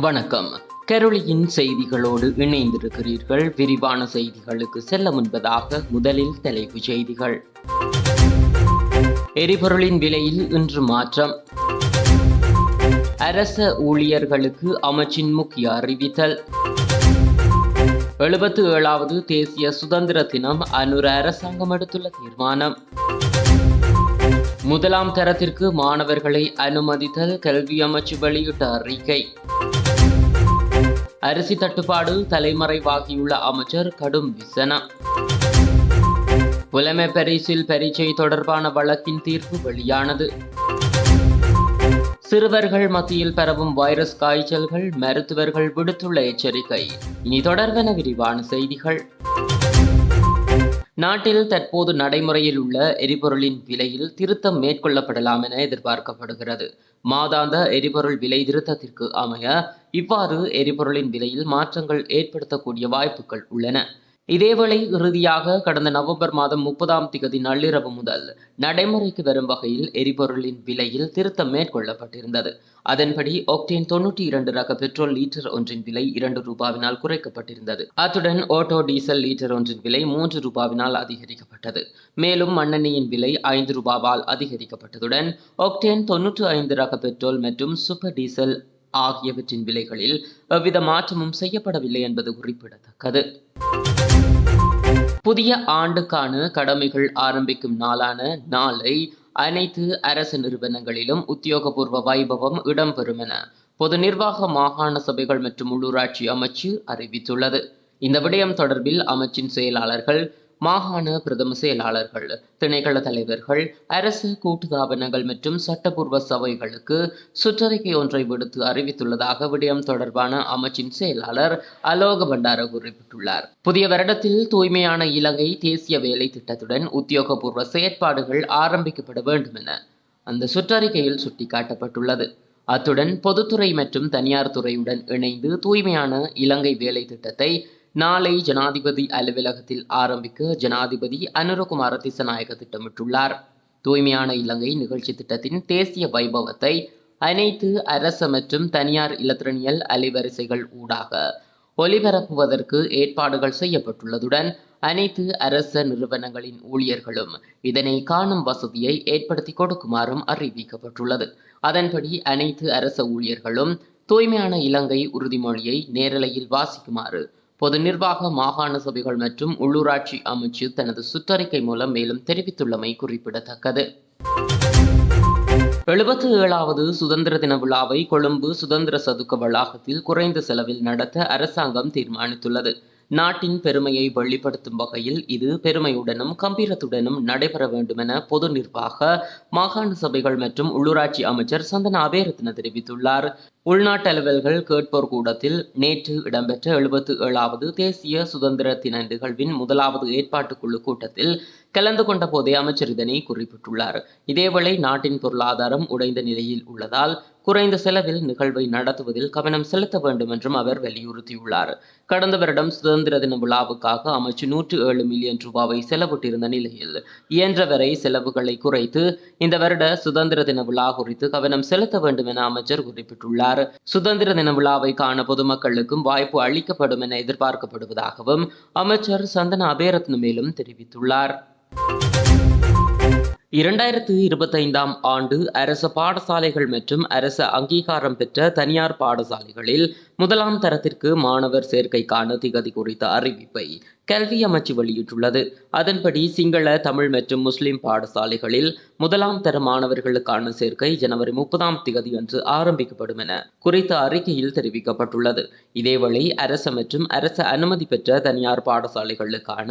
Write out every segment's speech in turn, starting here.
வணக்கம். கரோலியின் செய்திகளோடு இணைந்திருக்கிறீர்கள். விரிவான செய்திகளுக்கு செல்ல முன்பதாக முதலில் தலைப்புச் செய்திகள். எரிபொருளின் விலையில் இன்று மாற்றம். அரச ஊழியர்களுக்கு அமைச்சின் முக்கிய அறிவித்தல். எழுபத்து ஏழாவது தேசிய சுதந்திர தினம் அனுர அரசாங்கம் எடுத்துள்ள தீர்மானம். முதலாம் தரத்திற்கு மாணவர்களை அனுமதித்தல் கல்வி அமைச்சு வெளியிட்ட அறிக்கை. அரிசி தட்டுப்பாடு தலைமறைவாகியுள்ள அமைச்சர் கடும் விசனம் புலமை பரிசில் பரீட்சை தொடர்பான வழக்கின் தீர்ப்பு வெளியானது. சிறுவர்கள் மத்தியில் பரவும் வைரஸ் காய்ச்சல்கள் மருத்துவர்கள் விடுத்துள்ள எச்சரிக்கை. இனி தொடர்வென விரிவான செய்திகள். நாட்டில் தற்போது நடைமுறையில் உள்ள எரிபொருளின் விலையில் திருத்தம் மேற்கொள்ளப்படலாம் என எதிர்பார்க்கப்படுகிறது. மாதாந்த எரிபொருள் விலை திருத்தத்திற்கு அமைய இவ்வாறு எரிபொருளின் விலையில் மாற்றங்கள் ஏற்படுத்தக்கூடிய வாய்ப்புகள் உள்ளன. இதேவேளை இறுதியாக கடந்த நவம்பர் மாதம் முப்பதாம் திகதி நள்ளிரவு முதல் நடைமுறைக்கு வரும் வகையில் எரிபொருளின் விலையில் திருத்தம் மேற்கொள்ளப்பட்டிருந்தது. அதன்படி ஒக்டேன் தொன்னூற்றி இரண்டு ரக பெட்ரோல் லீட்டர் ஒன்றின் விலை இரண்டு ரூபாவினால் குறைக்கப்பட்டிருந்தது. அத்துடன் ஓட்டோ டீசல் லீட்டர் ஒன்றின் விலை மூன்று ரூபாவினால் அதிகரிக்கப்பட்டது. மேலும் மண்ணெண்ணெயின் விலை ஐந்து ரூபாவால் அதிகரிக்கப்பட்டதுடன் ஒக்டேன் தொன்னூற்று ஐந்து ரக பெட்ரோல் மற்றும் சூப்பர் டீசல் ஆகியவற்றின் விலைகளில் எவ்வித மாற்றமும் செய்யப்படவில்லை என்பது குறிப்பிடத்தக்கது. புதிய ஆண்டுக்கான கடமைகள் ஆரம்பிக்கும் நாளான நாளை அனைத்து அரசு நிறுவனங்களிலும் உத்தியோகபூர்வ வைபவம் இடம்பெறும் என பொது நிர்வாக மாகாண சபைகள் மற்றும் உள்ளூராட்சி அமைச்சு அறிவித்துள்ளது. இந்த விடயம் தொடர்பில் அமைச்சின் செயலாளர்கள் மாகாண பிரதம செயலாளர்கள் திணைக்கள தலைவர்கள் அரசு கூட்டுத்தாபனங்கள் மற்றும் சட்டப்பூர்வ சபைகளுக்கு சுற்றறிக்கை ஒன்றை விடுத்து அறிவித்துள்ளதாக விடயம் தொடர்பான அமைச்சின் செயலாளர் அலோக பண்டார குறிப்பிட்டுள்ளார். புதிய வருடத்தில் தூய்மையான இலங்கை தேசிய வேலை திட்டத்துடன் உத்தியோகபூர்வ செயற்பாடுகள் ஆரம்பிக்கப்பட வேண்டும் என அந்த சுற்றறிக்கையில் சுட்டிக்காட்டப்பட்டுள்ளது. அத்துடன் பொதுத்துறை மற்றும் தனியார் துறையுடன் இணைந்து தூய்மையான இலங்கை வேலை திட்டத்தை நாளை ஜனாதிபதி அலுவலகத்தில் ஆரம்பிக்க ஜனாதிபதி அனுரகுமார திசநாயக திட்டமிட்டுள்ளார். தூய்மையான இலங்கை நிகழ்ச்சி திட்டத்தின் தேசிய வைபவத்தை அனைத்து அரச மற்றும் தனியார் இலத்திரனியல் அலைவரிசைகள் ஊடாக ஒலிபரப்புவதற்கு ஏற்பாடுகள் செய்யப்பட்டுள்ளதுடன் அனைத்து அரச நிறுவனங்களின் ஊழியர்களும் இதனை காணும் வசதியை ஏற்படுத்தி கொடுக்குமாறும் அறிவிக்கப்பட்டுள்ளது. அதன்படி அனைத்து அரச ஊழியர்களும் தூய்மையான இலங்கை உறுதிமொழியை நேரலையில் வாசிக்குமாறு பொது நிர்வாக மாகாண சபைகள் மற்றும் உள்ளூராட்சி அமைச்சு தனது சுற்றறிக்கை மூலம் மேலும் தெரிவித்துள்ளமை குறிப்பிடத்தக்கது. எழுபத்தி ஏழாவது சுதந்திர தின விழாவை கொழும்பு சுதந்திர சதுக்க வளாகத்தில் குறைந்த செலவில் நடத்த அரசாங்கம் தீர்மானித்துள்ளது. நாட்டின் பெருமையை வெளிப்படுத்தும் வகையில் இது பெருமையுடனும் கம்பீரத்துடனும் நடைபெற வேண்டும் என பொது நிர்வாக மாகாண சபைகள் மற்றும் உள்ளூராட்சி அமைச்சர் சந்தன அபேரத்ன தெரிவித்துள்ளார். உள்நாட்டு அலுவல்கள் கேட்போர் கூடத்தில் நேற்று இடம்பெற்ற எழுபத்து ஏழாவது தேசிய சுதந்திர தின நிகழ்வின் முதலாவது ஏற்பாட்டுக்குழு கூட்டத்தில் கலந்து கொண்ட போதே அமைச்சர் இதனை குறிப்பிட்டுள்ளார். இதேவேளை நாட்டின் பொருளாதாரம் உடைந்த நிலையில் உள்ளதால் குறைந்த செலவில் நிகழ்வை நடத்துவதில் கவனம் செலுத்த வேண்டும் என்றும் அவர் வலியுறுத்தியுள்ளார். கடந்த வருடம் சுதந்திர தின விழாவுக்காக அமைச்சு நூற்று ஏழு மில்லியன் ரூபாவை செலவிட்டிருந்த நிலையில் இயன்றவரை செலவுகளை குறைத்து இந்த வருட சுதந்திர தின விழா குறித்து கவனம் செலுத்த வேண்டும் என அமைச்சர் குறிப்பிட்டுள்ளார். சுதந்திர தின விழாவை காண பொதுமக்களுக்கும் வாய்ப்பு அளிக்கப்படும் என எதிர்பார்க்கப்படுவதாகவும் அமைச்சர் சந்தன அபேரத்ன மேலும் தெரிவித்துள்ளார். இரண்டாயிரத்து இருபத்தைந்தாம் ஆண்டு அரசு பாடசாலைகள் மற்றும் அரசு அங்கீகாரம் பெற்ற தனியார் பாடசாலைகளில் முதலாம் தரத்திற்கு மாணவர் சேர்க்கைக்கான திகதி குறித்த அறிவிப்பை கல்வி அமைச்சு வெளியிட்டுள்ளது. அதன்படி சிங்கள தமிழ் மற்றும் முஸ்லிம் பாடசாலைகளில் முதலாம் தர மாணவர்களுக்கான சேர்க்கை ஜனவரி முப்பதாம் திகதி அன்று ஆரம்பிக்கப்படும் என குறித்த அறிக்கையில் தெரிவிக்கப்பட்டுள்ளது. இதேவேளை அரச மற்றும் அரச அனுமதி பெற்ற தனியார் பாடசாலைகளுக்கான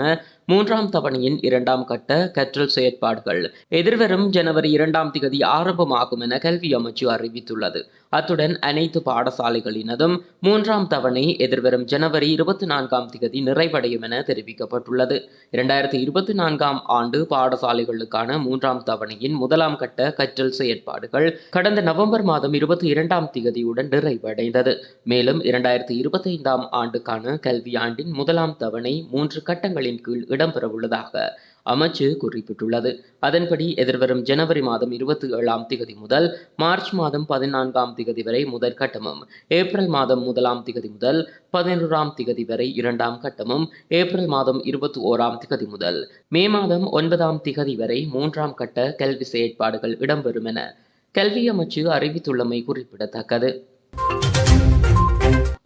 மூன்றாம் தவணையின் இரண்டாம் கட்ட கற்றல் செயற்பாடுகள் எதிர்வரும் ஜனவரி இரண்டாம் திகதி ஆரம்பமாகும் என கல்வி அமைச்சு அறிவித்துள்ளது. அத்துடன் அனைத்து பாடசாலைகளினதும் மூன்றாம் தவணை எதிர்வரும் ஜனவரி இருபத்தி நான்காம் திகதி நிறைவடையும் என தெரிவிக்கப்பட்டுள்ளது. இரண்டாயிரத்தி இருபத்தி நான்காம் ஆண்டு பாடசாலைகளுக்கான மூன்றாம் தவணையின் முதலாம் கட்ட கற்றல் செயற்பாடுகள் கடந்த நவம்பர் மாதம் இருபத்தி இரண்டாம் திகதியுடன் நிறைவடைந்தது. மேலும் இரண்டாயிரத்தி இருபத்தி ஐந்தாம் ஆண்டுக்கான கல்வியாண்டின் முதலாம் தவணை மூன்று கட்டங்களின் கீழ் இடம்பெறவுள்ளதாக அமைச்சு குறிப்பிட்டுள்ளது. அதன்படி எதிர்வரும் ஜனவரி மாதம் இருபத்தி ஏழாம் திகதி முதல் மார்ச் மாதம் பதினான்காம் திகதி வரை முதல் கட்டமும் ஏப்ரல் மாதம் முதலாம் திகதி முதல் பதினோராம் திகதி வரை இரண்டாம் கட்டமும் ஏப்ரல் மாதம் இருபத்தி ஓராம் திகதி முதல் மே மாதம் ஒன்பதாம் திகதி வரை மூன்றாம் கட்ட கல்வி செயற்பாடுகள் இடம்பெறும் என கல்வி அமைச்சு அறிவித்துள்ளமை குறிப்பிடத்தக்கது.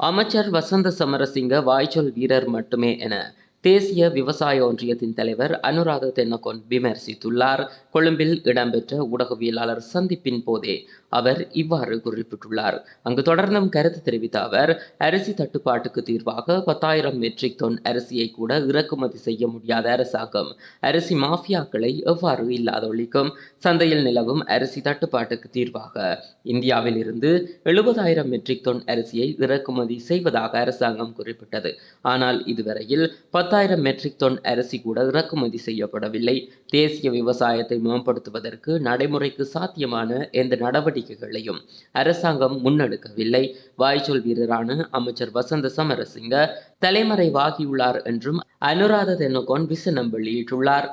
அமைச்சர் வசந்த சமரசிங்க வாய்ச்சொல் வீரர் மட்டுமே என தேசிய விவசாய ஒன்றியத்தின் தலைவர் அனுராத தென்னகோன் விமர்சித்துள்ளார். கொழும்பில் இடம்பெற்ற ஊடகவியலாளர் சந்திப்பின் போதே அவர் இவ்வாறு குறிப்பிட்டுள்ளார். அங்கு தொடர்ந்தும் கருத்து தெரிவித்த அவர் அரிசி தட்டுப்பாட்டுக்கு தீர்வாக பத்தாயிரம் மெட்ரிக் டன் அரிசியை கூட இறக்குமதி செய்ய முடியாத அரசாங்கம் அரிசி மாஃபியாக்களை எவ்வாறு இல்லாதொழிக்கும் சந்தையில் நிலவும் அரிசி தட்டுப்பாட்டுக்கு தீர்வாக இந்தியாவில் இருந்து எழுபதாயிரம் மெட்ரிக் டன் அரிசியை இறக்குமதி செய்வதாக அரசாங்கம் குறிப்பிட்டது. ஆனால் இதுவரையில் பத்து பத்தாயிரம் மெட்ரிக் டன் அரிசி கூட இறக்குமதி செய்யப்படவில்லை. தேசிய விவசாயத்தை மேம்படுத்துவதற்கு நடைமுறைக்கு சாத்தியமான எந்த நடவடிக்கைகளையும் அரசாங்கம் முன்னெடுக்கவில்லை. வாய்ச்சொல் வீரரான அமைச்சர் வசந்த சமரசிங்க தலைமறைவாகியுள்ளார் என்றும் அனுராத தென்னகோன் விசனம் வெளியிட்டுள்ளார்.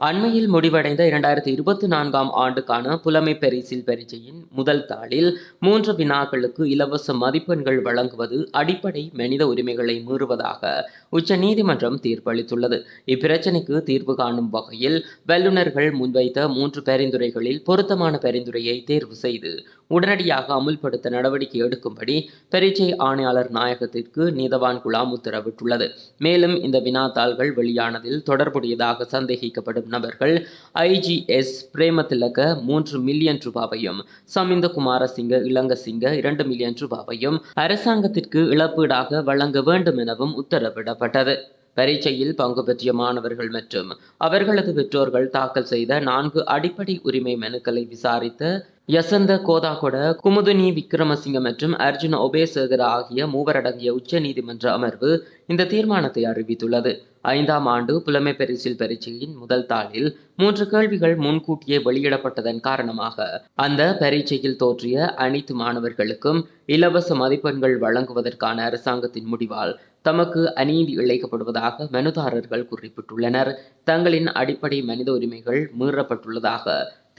அண்மையில் முடிவடைந்த இரண்டாயிரத்தி இருபத்தி நான்காம் ஆண்டுக்கான புலமை பரிசில் பரீட்சையின் முதல் தாளில் மூன்று வினாக்களுக்கு இலவச மதிப்பெண்கள் வழங்குவது அடிப்படை மனித உரிமைகளை மீறுவதாக உச்ச நீதிமன்றம் தீர்ப்பளித்துள்ளது. இப்பிரச்சினைக்கு தீர்வு காணும் வகையில் வல்லுநர்கள் முன்வைத்த மூன்று பரிந்துரைகளில் பொருத்தமான பரிந்துரையை தேர்வு செய்து உடனடியாக அமுல்படுத்த நடவடிக்கை எடுக்கும்படி பரீட்சை ஆணையாளர் நாயகத்திற்கு நீதவான் குழாம் உத்தரவிட்டுள்ளது. மேலும் இந்த வினாத்தாள்கள் வெளியானதில் தொடர்புடையதாக சந்தேகிக்கப்படும் நபர்கள் ஐஜிஎஸ் பிரேமதிலக மூன்று மில்லியன் ரூபாவையும் சமிந்த குமாரசிங்க இளங்கசிங்க இரண்டு மில்லியன் ரூபாவையும் அரசாங்கத்திற்கு இழப்பீடாக வழங்க வேண்டும் எனவும் உத்தரவிடப்பட்டது. பரீட்சையில் பங்கு பெற்றிய மாணவர்கள் மற்றும் அவர்களது பெற்றோர்கள் தாக்கல் செய்த நான்கு அடிப்படை உரிமை மனுக்களை விசாரித்த யசந்த கோதாகொட குமுதுனி விக்ரமசிங்க மற்றும் அர்ஜுன ஒபேசேகர ஆகிய மூவரடங்கிய உச்ச நீதிமன்ற அமர்வு இந்த தீர்மானத்தை அறிவித்துள்ளது. ஐந்தாம் ஆண்டு புலமை பரிசில் பரீட்சையின் முதல் தாளில் மூன்று கேள்விகள் முன்கூட்டியே வெளியிடப்பட்டதன் காரணமாக அந்த பரீட்சையில் தோற்றிய அனைத்து மாணவர்களுக்கும் இலவச மதிப்பெண்கள் வழங்குவதற்கான அரசாங்கத்தின் முடிவால் தமக்கு அநீதி இழைக்கப்படுவதாக மனுதாரர்கள் குறிப்பிட்டுள்ளனர். தங்களின் அடிப்படை மனித உரிமைகள் மீறப்பட்டுள்ளதாக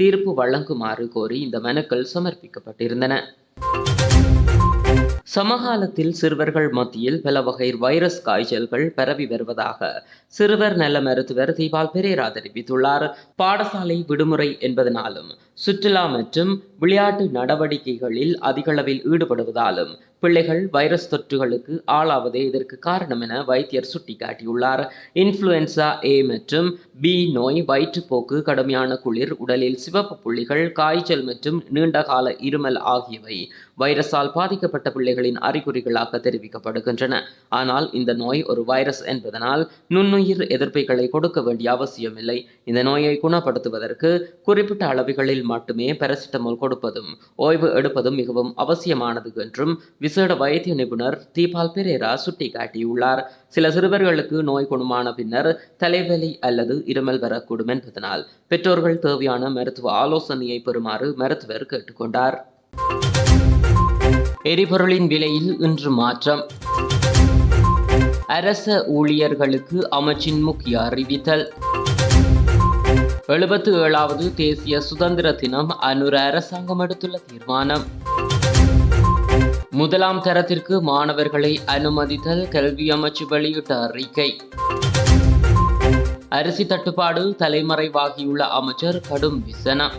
தீர்ப்பு வழங்குமாறு கோரி இந்த மனுக்கள் சமர்ப்பிக்கப்பட்டிருந்தன. சமகாலத்தில் சிறுவர்கள் மத்தியில் பல வகை வைரஸ் காய்ச்சல்கள் பரவி வருவதாக சிறுவர் நல மருத்துவர் தீபால் பெரேரா தெரிவித்துள்ளார். பாடசாலை விடுமுறை என்பதனாலும் சுற்றுலா மற்றும் விளையாட்டு நடவடிக்கைகளில் அதிகளவில் ஈடுபடுவதாலும் பிள்ளைகள் வைரஸ் தொற்றுகளுக்கு ஆளாவதே இதற்கு காரணம் என வைத்தியர் சுட்டிக்காட்டியுள்ளார். இன்ஃப்ளூயன்சா ஏ மற்றும் பி நோய் வயிற்றுப்போக்கு கடுமையான குளிர் உடலில் சிவப்பு புள்ளிகள் காய்ச்சல் மற்றும் நீண்டகால இருமல் ஆகியவை வைரஸால் பாதிக்கப்பட்ட பிள்ளைகளின் அறிகுறிகளாக தெரிவிக்கப்படுகின்றன. ஆனால் இந்த நோய் ஒரு வைரஸ் என்பதனால் நுண்ணுயிர் எதிர்ப்புகளை கொடுக்க வேண்டிய அவசியமில்லை. இந்த நோயை குணப்படுத்துவதற்கு குறிப்பிட்ட அளவுகளில் மட்டுமே பெரசிட்டமோல் கொடுப்பதும் ஓய்வு எடுப்பதும் மிகவும் அவசியமானது என்றும் விசேட வைத்திய நிபுணர் தீபால் பெரேரா சுட்டிக்காட்டியுள்ளார் சில சிறுவர்களுக்கு நோய் குணமான பின்னர் தலைவலி அல்லது இருமல் வரக்கூடும் என்பதனால் பெற்றோர்கள் தேவையான மருத்துவ ஆலோசனையை பெறுமாறு மருத்துவர் கேட்டுக்கொண்டார். எரிபொருளின் விலையில் இன்று மாற்றம். அரச ஊழியர்களுக்கு அமைச்சின் முக்கிய அறிவித்தல். எழுபத்து ஏழாவது தேசிய சுதந்திர தினம் அனுர அரசாங்கம் எடுத்துள்ள தீர்மானம். முதலாம் தரத்திற்கு மாணவர்களை அனுமதித்தல் கல்வி அமைச்சு வெளியிட்ட அறிக்கை. அரிசி தட்டுப்பாடு தலைமறைவாகியுள்ள அமைச்சர் கடும் விசனம்.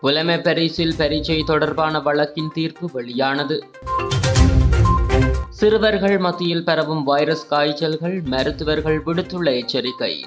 புலமை பரிசில் பரீட்சை தொடர்பான வழக்கின் தீர்ப்பு வெளியானது. சிறுவர்கள் மத்தியில் பரவும் வைரஸ் காய்ச்சல்கள் மருத்துவர்கள் விடுத்துள்ள எச்சரிக்கை.